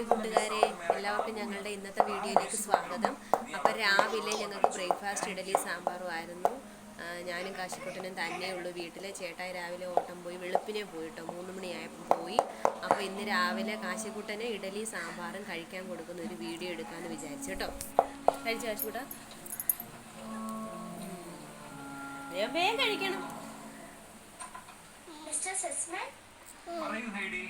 Hi കൂട്ടുകാരെ എല്ലാവർക്കും ഞങ്ങളുടെ ഇന്നത്തെ വീഡിയോയിലേക്ക് സ്വാഗതം. അപ്പോൾ രാവിലെ ഞങ്ങൾക്ക് ബ്രേക്ക്ഫാസ്റ്റ് ഇഡലി സാമ്പാറും ആയിരുന്നു. ഞാനും കാശിക്കുട്ടനും തന്നെയുള്ളൂ വീട്ടിൽ വീട്ടിലെ. ചേട്ടായി രാവിലെ ഓട്ടം പോയി വെളുപ്പിനെ പോയിട്ടോ മൂന്ന് മണിയായപ്പോൾ പോയി. അപ്പോൾ ഇന്ന് രാവിലെ കാശിക്കുട്ടനെ ഇഡലി സാമ്പാറും കഴിക്കാൻ കൊടുക്കുന്ന ഒരു വീഡിയോ എടുക്കാമെന്ന് വിചാരിച്ചു കേട്ടോ കഴിച്ചു കാശിക്കുട്ട? വേഗം വേഗം കഴിക്കണം. Mister Sussman? പറയൂ ഹൈഡി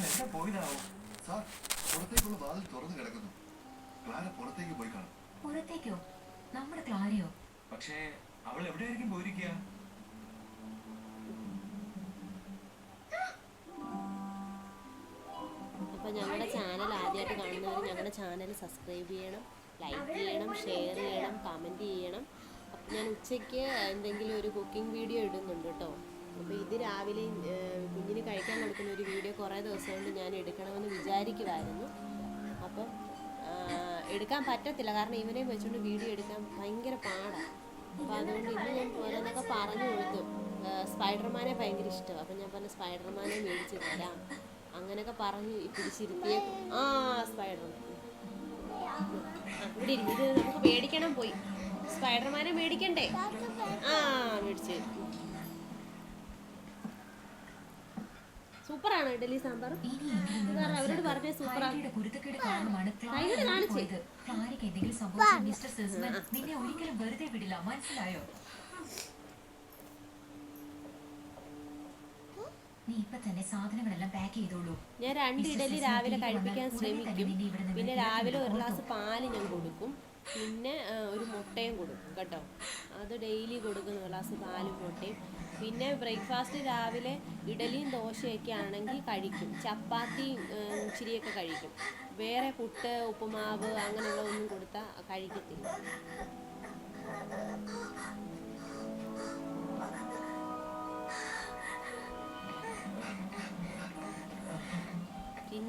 എവിടെ പോയതാവും. സാർ പുറത്തേക്കുള്ള വാതിൽ തുറന്നു കിടക്കുന്നു. ക്ലാര പുറത്തേക്ക് പോയി കാണും. പുറത്തേക്കോ? നമ്മുടെ ക്ലാരയോ? പക്ഷേ അവൾ എവിടെയായിരിക്കും പോയിരിക്കുക? അപ്പോൾ ഞങ്ങളുടെ ചാനൽ ആദ്യമായിട്ട് കാണുന്നവർ ഞങ്ങളുടെ ചാനൽ സബ്സ്ക്രൈബ് ചെയ്യണം. ലൈക്ക് ചെയ്യണം ഷെയർ ചെയ്യണം കമന്റ് ചെയ്യണം. അപ്പം ഞാൻ ഉച്ചയ്ക്ക് എന്തെങ്കിലും ഒരു കുക്കിംഗ് വീഡിയോ ഇടുന്നുണ്ട് കേട്ടോ. അപ്പോൾ ഇത് രാവിലെ കുഞ്ഞിന് കഴിക്കാൻ കൊടുക്കുന്ന ഒരു വീഡിയോ കുറേ ദിവസം കൊണ്ട് ഞാൻ എടുക്കണമെന്ന് വിചാരിക്കുമായിരുന്നു അപ്പം എടുക്കാൻ പറ്റത്തില്ല. കാരണം ഇവനെ വെച്ചുകൊണ്ട് വീഡിയോ എടുക്കാൻ ഭയങ്കര പാടാണ് അപ്പോൾ അതുകൊണ്ട് ഇന്ന് ഞാൻ ഓരോന്നൊക്കെ പറഞ്ഞു കൊടുത്തു. സ്പൈഡർമാനെ ഭയങ്കര ഇഷ്ടമാണ് അപ്പം ഞാൻ പറഞ്ഞു സ്പൈഡർമാനെ മേടിച്ച് തരാം. അങ്ങനെയൊക്കെ പറഞ്ഞ് പിടിച്ചിരുത്തിയ ആ സ്പൈഡർമാൻ. ഇവിടെ ഇത് നമുക്ക് മേടിക്കണം പോയി. സ്പൈഡർമാനെ മേടിക്കണ്ടേ? ആ മേടിച്ച്. സൂപ്പറാണ് ഇഡലി സാമ്പാർ. അവരോട് പറഞ്ഞ സൂപ്പറാണ്. നിന്നെ ഒരിക്കലും വെറുതെ വിടില്ല. മനസ്സിലായോ? നീ ഇപ്പൊ തന്നെ സാധനങ്ങളെല്ലാം പാക്ക് ചെയ്തോളൂ ഞാൻ രണ്ട് ഇഡലി രാവിലെ കഴിപ്പിക്കാൻ ശ്രമിക്കും. പിന്നെ രാവിലെ ഒരു ഗ്ലാസ് പാൽ ഞാൻ കൊടുക്കും. പിന്നെ ഒരു മുട്ടയും കൊടുക്കും കേട്ടോ. അത് ഡെയിലി കൊടുക്കും ഒരു ഗ്ലാസ് പാലും മുട്ടയും. പിന്നെ ബ്രേക്ക്ഫാസ്റ്റ് രാവിലെ ഇഡലിയും ദോശയൊക്കെ ആണെങ്കിൽ കഴിക്കും. ചപ്പാത്തിയും ഇച്ചിരിയൊക്കെ കഴിക്കും. വേറെ പുട്ട് ഉപ്പുമാവ് അങ്ങനെയുള്ള ഒന്നും കൊടുത്താൽ കഴിക്കത്തില്ല.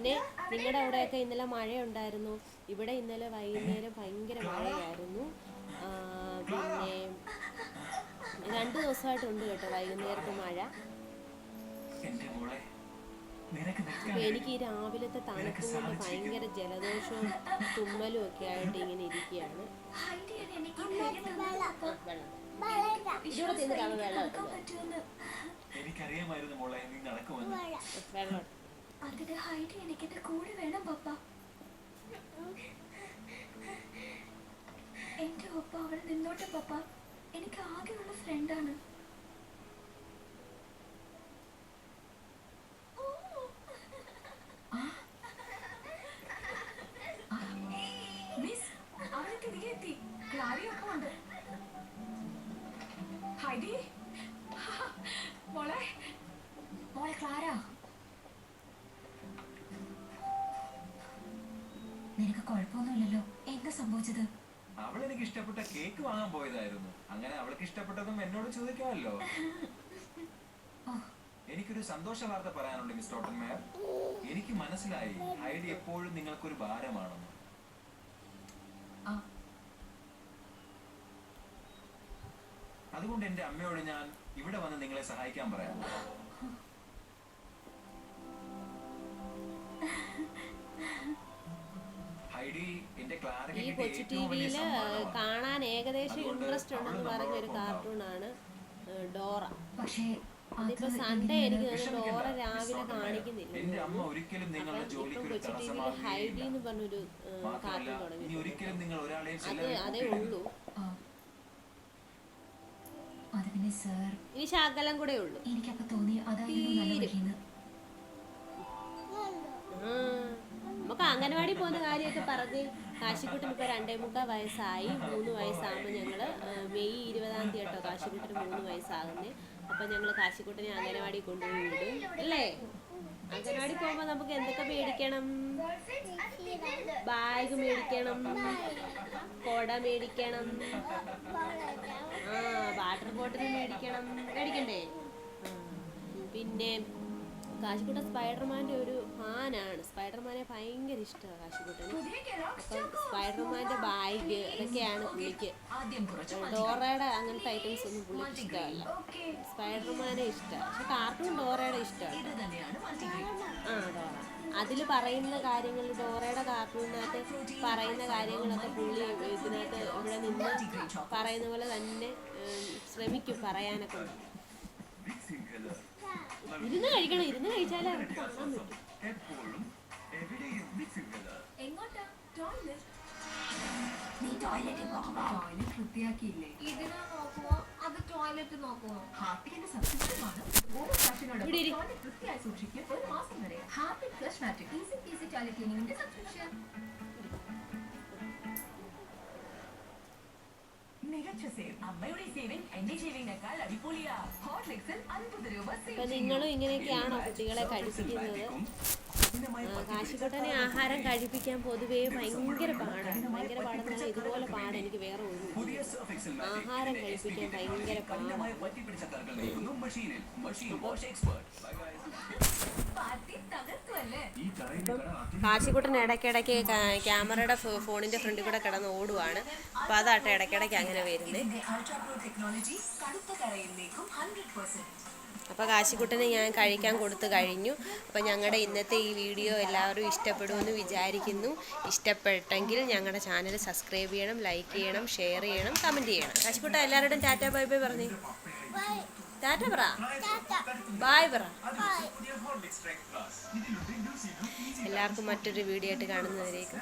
പിന്നെ നിങ്ങളുടെ അവിടെയൊക്കെ ഇന്നലെ മഴയുണ്ടായിരുന്നു. ഇവിടെ ഇന്നലെ വൈകുന്നേരം ഭയങ്കര മഴയായിരുന്നു. പിന്നെ രണ്ട് ദിവസമായിട്ടുണ്ട് കേട്ടോ വൈകുന്നേരത്തെ മഴ. എനിക്ക് ഈ രാവിലത്തെ തണുപ്പും കൊണ്ട് ഭയങ്കര ജലദോഷവും തുമ്മലും ഒക്കെ ആയിട്ട് ഇങ്ങനെ ഇരിക്കുകയാണ്. വെള്ളം എനിക്കറിയാമായിരുന്നു മോളെ നീ നടക്കുമെന്ന്. വെള്ളം അതിന് ഹൈഡി എനിക്ക് എന്റെ കൂടെ വേണം പപ്പ. എന്റെ ഒപ്പം അവൾ നിന്നോട്ടെ പപ്പ. എനിക്ക് ആകെയുള്ള ഫ്രണ്ടാണ് നിനക്ക് കുഴപ്പമൊന്നുമില്ലല്ലോ. എന്താ സംഭവിച്ചത്? അവൾ എനിക്ക് ഇഷ്ടപ്പെട്ട കേക്ക് വാങ്ങാൻ പോയതായിരുന്നു. അങ്ങനെ അവൾക്ക് ഇഷ്ടപ്പെട്ടതും എന്നോട് ചോദിക്കാമല്ലോ. എനിക്കൊരു സന്തോഷ വാർത്ത പറയാനുണ്ട് മിസ് ടോട്ടൻമേർ എനിക്ക് മനസ്സിലായി ഹൈഡി എപ്പോഴും നിങ്ങൾക്കൊരു ഭാരമാണെന്ന്. അതുകൊണ്ട് എന്റെ അമ്മയോട് ഞാൻ ഇവിടെ വന്ന് നിങ്ങളെ സഹായിക്കാൻ പറയാം. ഈ കൊച്ചു ടി വിയിൽ കാണാൻ ഏകദേശം ഇൻട്രസ്റ്റ് ഉണ്ടെന്ന് പറഞ്ഞ പറഞ്ഞൊരു കാർട്ടൂൺ ആണ് ഡോറ. പക്ഷേ അത് അതിപ്പോ സൺഡേ എനിക്ക് തോന്നുന്നു ഡോറ രാവിലെ കാണിക്കുന്നില്ല. ഇപ്പം കൊച്ചു ടി വിയിൽ ഹൈഡി എന്ന് പറഞ്ഞൊരു കാർട്ടൂൺ തുടങ്ങി. ഒരിക്കലും നിങ്ങൾ ഒരാളെയും അത് അതേ ഉള്ളൂ. ഇനി ശകലം കൂടെ ഉള്ളൂ. എനിക്കപ്പോ തോന്നി അതായിരുന്നു അംഗനവാടി പോകുന്ന കാര്യമൊക്കെ പറഞ്ഞ് കാശിക്കുട്ടന് ഇപ്പോൾ രണ്ടേ മുക്കാൽ വയസ്സായി മൂന്ന് വയസ്സാകുമ്പോൾ ഞങ്ങൾ മെയ് ഇരുപതാം തീയതി കേട്ടോ കാശിക്കുട്ടന് മൂന്ന് വയസ്സാകുന്നത്. അപ്പം ഞങ്ങൾ കാശിക്കുട്ടനെ അംഗനവാടി കൊണ്ടുപോയി വിടും അല്ലേ? അംഗനവാടി പോകുമ്പോൾ നമുക്ക് എന്തൊക്കെ മേടിക്കണം? ബാഗ് മേടിക്കണം കൊട മേടിക്കണം ആ വാട്ടർ ബോട്ടിൽ മേടിക്കണം. മേടിക്കണ്ടേ? പിന്നെ കാശിക്കുട്ടൻ സ്പൈഡർമാന്റെ ഒരു ഫാനാണ്. സ്പൈഡർമാനെ ഭയങ്കര ഇഷ്ടമാണ് കാശിക്കുട്ടന്. അപ്പം സ്പൈഡർമാന്റെ ബാഗ് അതൊക്കെയാണ് പുള്ളിക്ക്. ഡോറയുടെ അങ്ങനത്തെ ഐറ്റംസ് ഒന്നും പുള്ളിക്ക് ഇഷ്ടമല്ല. സ്പൈഡർമാനെ ഇഷ്ടമാണ്. പക്ഷെ കാർട്ടൂൺ ഡോറയുടെ ഇഷ്ടമാണ്. ആ ഡോറ. അതിൽ പറയുന്ന കാര്യങ്ങൾ ഡോറയുടെ കാർട്ടൂണിനകത്ത് പറയുന്ന കാര്യങ്ങളൊക്കെ പുള്ളി ഇതിനകത്ത് ഇവിടെ നിന്ന് പറയുന്ന പോലെ തന്നെ ശ്രമിക്കും പറയാനൊക്കെ. ഇരുന്ന് കഴിക്കണം ഇരുന്ന് കഴിച്ചാലേ അവർക്ക് കാണാൻ പറ്റും. എപ്പോഴും എവിടെയും മിക്സിംഗ് കളർ എങ്ങോട്ടാ? ടോയ്ലറ്റ്? നീ ടോയ്ലറ്റ് വൃത്തിയാക്കിയില്ലേ? ഇതിനെ നോക്കുമോ അത് ടോയ്ലറ്റ് നോക്കുമോ ഹാപ്പിന്റെ സബ്സ്ക്രിപ്ഷനാണ് ഓരോ ഫ്ലാഷിനോട് ഇവിടെ ഇരി. ടോയ്ലറ്റ് വൃത്തിയായി സൂക്ഷിക്കും ഒരു മാസം വരെ. ഹാപ്പി flushmatic easy easy toilet ക്ലീനിങ്ങിന്റെ സബ്സ്ക്രിപ്ഷൻ. അപ്പൊ നിങ്ങളും ഇങ്ങനെയൊക്കെയാണോ കുട്ടികളെ കഴിപ്പിക്കുന്നത്. കാശിക്കോട്ടനെ ആഹാരം കഴിപ്പിക്കാൻ പൊതുവേ ഭയങ്കര പാടാണ്. ഭയങ്കര പാടെന്ന് ഇതുപോലെ പാട് എനിക്ക് വേറെ ഒന്നും ആഹാരം കഴിപ്പിക്കാൻ ഭയങ്കര പാടാണ്. കാശിക്കുട്ടൻ ഇടയ്ക്കിടയ്ക്ക് ക്യാമറയുടെ ഫോണിന്റെ ഫ്രണ്ടിൽ കൂടെ കിടന്ന് ഓടുവാണ്. അപ്പൊ അതാട്ടെ ഇടയ്ക്കിടയ്ക്ക് അങ്ങനെ വരുന്നത് അപ്പോൾ കാശിക്കുട്ടനെ ഞാൻ കഴിക്കാൻ കൊടുത്തു കഴിഞ്ഞു. അപ്പോൾ ഞങ്ങളുടെ ഇന്നത്തെ ഈ വീഡിയോ എല്ലാവരും ഇഷ്ടപ്പെടുമെന്ന് വിചാരിക്കുന്നു. ഇഷ്ടപ്പെട്ടെങ്കിൽ ഞങ്ങളുടെ ചാനൽ സബ്സ്ക്രൈബ് ചെയ്യണം ലൈക്ക് ചെയ്യണം ഷെയർ ചെയ്യണം കമന്റ് ചെയ്യണം. കാശിക്കുട്ട എല്ലാവരുടെയും ടാറ്റ ബൈ ബൈ പറഞ്ഞു. ടാറ്റ പറ ബായ് പറ എല്ലാവർക്കും മറ്റൊരു വീഡിയോ ആയിട്ട് കാണുന്നവരേക്കും.